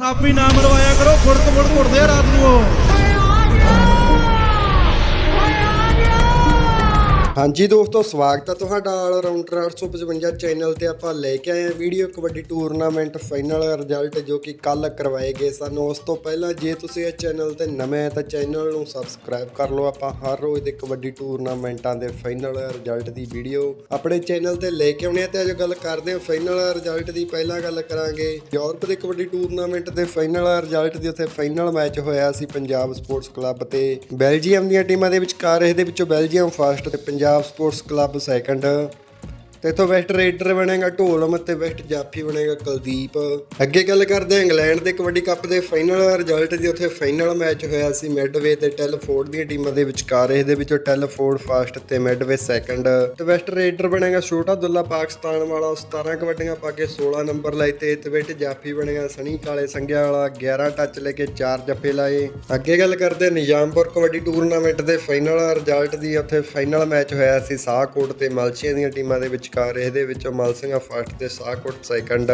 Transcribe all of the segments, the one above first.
ਥਾਪੀ ਨਾਮ ਮਰਵਾਇਆ ਕਰੋ ਫੁੜਕ ਫੁੜਕ ਉੱਠਦੇ ਆ ਰਾਤ ਨੂੰ ਉਹ। ਹਾਂਜੀ ਦੋਸਤੋ, ਸਵਾਗਤ ਹੈ ਤੁਹਾਡਾ ਆਲ ਰਾਊਂਡਰ 855 ਚੈਨਲ ਤੇ ਆਪਾਂ ਲੈ ਕੇ ਆਏ ਹਾਂ video kabaddi tournament final result ਜੋ ਕਿ ਕੱਲ ਕਰਵਾਏ ਗਏ ਸਨ। ਉਸ ਤੋਂ ਪਹਿਲਾਂ ਜੇ ਤੁਸੀਂ ਇਸ ਚੈਨਲ ਤੇ ਨਵੇਂ ਹੈ ਤਾਂ ਚੈਨਲ ਨੂੰ ਸਬਸਕ੍ਰਾਈਬ ਕਰ ਲਓ। ਆਪਾਂ ਹਰ ਰੋਜ਼ ਦੇ ਕਬੱਡੀ ਟੂਰਨਾਮੈਂਟਾਂ ਦੇ ਫਾਈਨਲ ਰਿਜ਼ਲਟ ਦੀ ਵੀਡੀਓ ਆਪਣੇ ਚੈਨਲ ਤੇ ਲੈ ਕੇ ਆਉਣੇ ਆ ਤੇ ਅੱਜ ਗੱਲ ਕਰਦੇ ਹਾਂ ਫਾਈਨਲ ਰਿਜ਼ਲਟ ਦੀ। ਪਹਿਲਾਂ ਗੱਲ ਕਰਾਂਗੇ ਯੂਰਪ ਦੇ ਕਬੱਡੀ ਟੂਰਨਾਮੈਂਟ ਦੇ ਫਾਈਨਲ ਰਿਜ਼ਲਟ ਦੀ। ਉੱਥੇ ਫਾਈਨਲ ਮੈਚ ਹੋਇਆ ਸੀ ਪੰਜਾਬ ਸਪੋਰਟਸ ਕਲੱਬ ਤੇ। ਬੈਲਜੀਅਮ ਦੀਆਂ ਟੀਮਾਂ ਦੇ ਵਿਚਕਾਰ, ਇਹਦੇ ਵਿੱਚੋਂ ਬੈਲਜੀਅਮ ਫਸਟ ਤੇ ਪੰਜਾਬ ਸਪੋਰਟਸ ਕਲੱਬ ਸੈਕੰਡ ਤੇ ਇਥੋਂ ਵੈਸਟ ਰੇਡਰ ਬਣੇਗਾ ਢੋਲਮ ਤੇ ਵੈਸਟ ਜਾਫੀ ਬਣੇਗਾ, ਕੁਲਦੀਪ। ਅੱਗੇ ਗੱਲ ਕਰਦੇ ਹਾਂ, ਇੰਗਲੈਂਡ ਦੇ ਕਬੱਡੀ ਕੱਪ ਦੇ ਫਾਈਨਲ ਰਿਜ਼ਲਟ ਦੀ, ਉੱਥੇ ਫਾਈਨਲ ਮੈਚ ਹੋਇਆ ਸੀ ਮਿਡਵੇ ਤੇ ਟੈਲਫੋਰਡ ਦੀਆਂ ਟੀਮਾਂ ਦੇ ਵਿਚਕਾਰ। ਇਹਦੇ ਵਿੱਚੋਂ ਟੈਲਫੋਰਡ ਫਸਟ ਤੇ ਮਿਡਵੇ ਸੈਕੰਡ ਤੇ ਵੈਸਟ ਰੇਡਰ ਬਣੇਗਾ ਛੋਟਾ ਦੁੱਲਾ ਪਾਕਿਸਤਾਨ ਵਾਲਾ, ਉਹ 17 ਕਬੱਡੀਆਂ ਪਾ ਕੇ 16 ਨੰਬਰ ਲਾਏ ਤੇ ਤੇ ਵੈਸਟ ਜਾਫੀ ਬਣੇਗਾ ਸਣੀ ਕਾਲੇ ਸੰਘਿਆ ਵਾਲਾ 11 ਟੱਚ ਲੈ ਕੇ 4 ਜੱਫੇ ਲਾਏ। ਅੱਗੇ ਗੱਲ ਕਰਦੇ ਨਿਜ਼ਾਮਪੁਰ ਕਬੱਡੀ ਟੂਰਨਾਮੈਂਟ ਦੇ ਫਾਈਨਲ ਰਿਜ਼ਲਟ ਦੀ, ਉੱਥੇ ਫਾਈਨਲ ਮੈਚ ਹੋਇਆ ਸੀ ਸਾਹਕੋਟ ਤੇ ਮਲਸੀਆਂ ਦੀਆਂ ਟੀਮਾਂ ਦੇ ਵਿੱਚ ਵਿਚਕਾਰ ਇਹਦੇ ਵਿੱਚ ਵਿੱਚੋਂ ਮਲਸੀਆਂ ਫਸਟ ਤੇ ਸਾਹਕੋਟ ਸੈਕੰਡ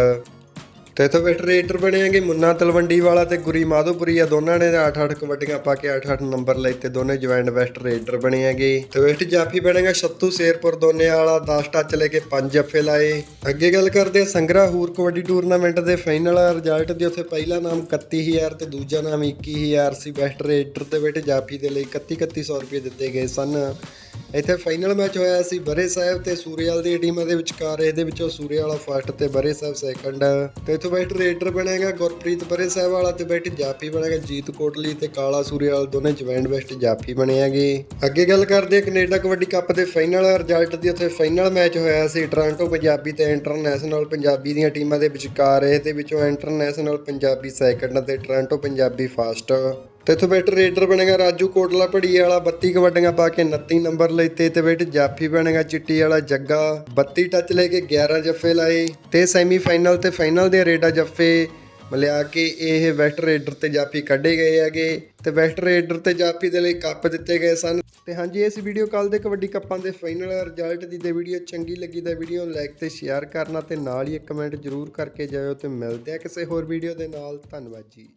ਤੇ ਇਥੋਂ ਵੈਸਟ ਰੇਡਰ ਬਣੇਗੇ ਮੁੰਨਾ, ਤਲਵੰਡੀ ਵਾਲਾ ਤੇ ਗੁਰੀ ਮਾਧੋਪੁਰੀ ਆ। ਦੋਨਾਂ ਨੇ 8-8 ਕਬੱਡੀਆਂ ਪਾ ਕੇ 8-8 ਨੰਬਰ ਲਏ ਤੇ ਦੋਨੇ ਜੁਆਇੰਟ ਵੈਸਟ ਰੇਡਰ ਬਣੇ ਹੈਗੇ। ਤੇ ਵੈਸਟ ਜਾਫੀ ਬਣੇਗਾ ਛੱਤੂ ਸ਼ੇਰਪੁਰ ਦੋਨੇ ਵਾਲਾ 10 ਟੱਚ ਲੈ ਕੇ 5 ਜੱਫੇ ਲਾਏ। ਅੱਗੇ ਗੱਲ ਕਰਦੇ ਆ ਸੰਗਰਾ ਹੂਰ ਕਬੱਡੀ ਟੂਰਨਾਮੈਂਟ ਦੇ ਫਾਈਨਲ ਰਿਜ਼ਲਟ ਦੀ। ਉੱਥੇ ਪਹਿਲਾ ਨਾਮ 31000 ਤੇ ਦੂਜਾ ਨਾਮ 21000 ਸੀ ਵੈਸਟ ਰੇਡਰ ਤੇ ਵੈਸਟ ਜਾਫੀ ਦੇ ਲਈ 31 3100 ਰੁਪਏ ਦਿੱਤੇ ਗਏ ਸਨ। ਇੱਥੇ ਫਾਈਨਲ ਮੈਚ ਹੋਇਆ ਸੀ ਬਰੇ ਸਾਹਿਬ ਤੇ ਸੂਰੇਵਾਲ ਦੀ ਟੀਮਾਂ ਦੇ ਵਿਚਕਾਰ, ਇਹਦੇ ਵਿੱਚੋਂ ਸੂਰੇਵਾਲਾ ਫਸਟ ਤੇ ਬਰੇ ਸਾਹਿਬ ਸੈਕੰਡ ਤੇ ਇੱਥੋਂ ਬੈਟ ਰੇਡਰ ਬਣੇਗਾ ਗੁਰਪ੍ਰੀਤ ਬਰੇ ਸਾਹਿਬ ਵਾਲਾ ਤੇ ਬੈਟ ਜਾਫੀ ਬਣੇਗਾ ਜੀਤ ਕੋਟਲੀ ਤੇ ਕਾਲਾ ਸੂਰੇਵਾਲ ਦੋਨੇ ਜਵੈਂਡ ਵੈਸਟ ਜਾਫੀ ਬਣੇ ਹੈਗੇ ਅੱਗੇ ਗੱਲ ਕਰਦੇ ਹਾਂ ਕੈਨੇਡਾ ਕਬੱਡੀ ਕੱਪ ਦੇ ਫਾਈਨਲ ਰਿਜ਼ਲਟ ਦੀ। ਉੱਥੇ ਫਾਈਨਲ ਮੈਚ ਹੋਇਆ ਸੀ ਟੋਰਾਂਟੋ ਪੰਜਾਬੀ ਤੇ ਇੰਟਰਨੈਸ਼ਨਲ ਪੰਜਾਬੀ ਦੀਆਂ ਟੀਮਾਂ ਦੇ ਵਿਚਕਾਰ, ਇਹਦੇ ਵਿੱਚੋਂ ਇੰਟਰਨੈਸ਼ਨਲ ਪੰਜਾਬੀ ਸੈਕੰਡ ਤੇ ਟੋਰਾਂਟੋ ਪੰਜਾਬੀ ਫਸਟ ਤੇ ਇੱਥੋਂ ਬੈਟ ਰੇਡਰ ਬਣੇਗਾ ਰਾਜੂ ਕੋਟਲਾ ਪੜੀ ਵਾਲਾ 32 ਕਬੱਡੀਆਂ ਪਾ ਕੇ 29 ਨੰਬਰ ਲੈਤੇ ਤੇ ਬੈਟ ਜਾਫੀ ਬਣੇਗਾ ਚਿੱਟੀ ਵਾਲਾ ਜੱਗਾ। 32 ਟੱਚ ਲੈ ਕੇ 11 ਜੱਫੇ ਲਾਏ ਤੇ ਸੈਮੀ ਫਾਈਨਲ ਤੇ ਫਾਈਨਲ ਦੇ ਰੇਡਾ ਜੱਫੇ ਮਿਲਿਆ ਕੇ ਇਹ ਵੈਸਟ ਰੇਡਰ ਤੇ ਜਾਫੀ ਕੱਢੇ ਗਏ ਹੈਗੇ ਤੇ ਵੈਸਟ ਰੇਡਰ ਤੇ ਜਾਫੀ ਦੇ ਲਈ ਕੱਪ ਦਿੱਤੇ ਗਏ ਸਨ। ਤੇ ਹਾਂਜੀ, ਇਸ ਵੀਡੀਓ ਕੱਲ ਦੇ ਕਬੱਡੀ ਕੱਪਾਂ ਦੇ ਫਾਈਨਲ ਰਿਜ਼ਲਟ ਦੀ ਤੇ ਵੀਡੀਓ ਚੰਗੀ ਲੱਗੀ ਤਾਂ ਵੀਡੀਓ ਨੂੰ ਲਾਈਕ ਤੇ ਸ਼ੇਅਰ ਕਰਨਾ ਤੇ ਨਾਲ ਹੀ ਇੱਕ ਕਮੈਂਟ ਜ਼ਰੂਰ ਕਰਕੇ ਜਾਇਓ ਤੇ ਮਿਲਦੇ ਆ ਕਿਸੇ ਹੋਰ ਵੀਡੀਓ ਦੇ ਨਾਲ। ਧੰਨਵਾਦ ਜੀ।